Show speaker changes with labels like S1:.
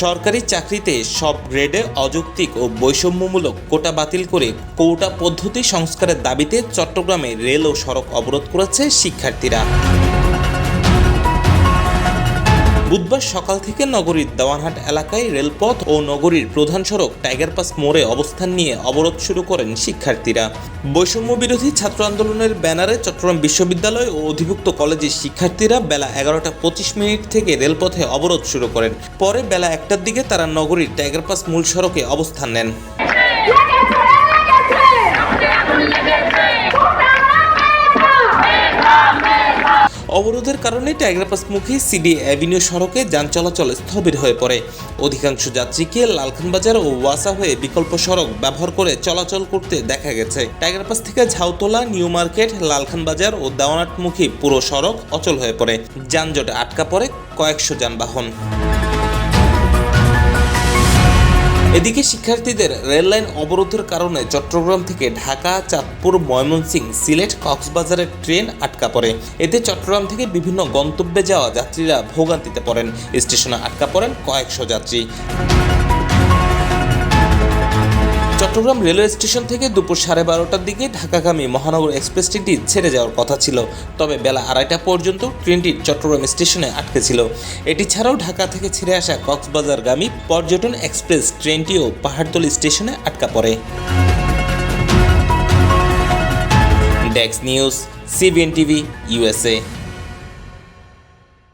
S1: সরকারি চাকরিতে সব গ্রেডে অযৌক্তিক ও বৈষম্যমূলক কোটা বাতিল করে কোটা পদ্ধতি সংস্কারের দাবিতে চট্টগ্রামে রেল ও সড়ক অবরোধ করেছে শিক্ষার্থীরা। বুধবার সকাল থেকে নগরীর দেওয়ানহাট এলাকায় রেলপথ ও নগরীর প্রধান সড়ক টাইগার পাস মোড়ে অবস্থান নিয়ে অবরোধ শুরু করেন শিক্ষার্থীরা। বৈষম্য বিরোধী ছাত্র আন্দোলনের ব্যানারে চট্টগ্রাম বিশ্ববিদ্যালয় ও অধিভুক্ত কলেজের শিক্ষার্থীরা বেলা এগারোটা পঁচিশ মিনিট থেকে রেলপথে অবরোধ শুরু করেন। পরে বেলা একটার দিকে তারা নগরীর টাইগার পাস মূল সড়কে অবস্থান নেন। অবরোধের কারণে টাইগ্রাপাসমুখী সিডি অ্যাভিনিউ সড়কে যান চলাচল স্থবির হয়ে পড়ে। অধিকাংশ যাত্রীকে লালখানবাজার ও ওয়াসা হয়ে বিকল্প সড়ক ব্যবহার করে চলাচল করতে দেখা গেছে। টাইগ্রাপাস থেকে ঝাউতলা, নিউ মার্কেট, লালখানবাজার ও দেওয়ানাটমুখী পুরো সড়ক অচল হয়ে পড়ে। যানজটে আটকা পড়ে কয়েকশো যানবাহন। এদিকে শিক্ষার্থীদের রেললাইন অবরোধের কারণে চট্টগ্রাম থেকে ঢাকা, চাঁদপুর, ময়মনসিংহ, সিলেট, কক্সবাজারের ট্রেন আটকা পড়ে। এতে চট্টগ্রাম থেকে বিভিন্ন গন্তব্যে যাওয়া যাত্রীরা ভোগান্তিতে পড়েন। স্টেশনে আটকা পড়েন কয়েকশো যাত্রী। চট্টগ্রাম রেলওয়ে স্টেশন থেকে দুপুর সাড়ে বারোটার দিকে ঢাকাগামী মহানগর এক্সপ্রেস ট্রেনটি ছেড়ে যাওয়ার কথা ছিল। তবে বেলা আড়াইটা পর্যন্ত ট্রেনটি চট্টগ্রাম স্টেশনে আটকে ছিল। এটি ছাড়াও ঢাকা থেকে ছেড়ে আসা কক্সবাজারগামী পর্যটন এক্সপ্রেস ট্রেনটিও পাহাড়তলি স্টেশনে আটকা পড়ে। ডেক্স নিউজ, সিবিএন টিভি ইউএসএ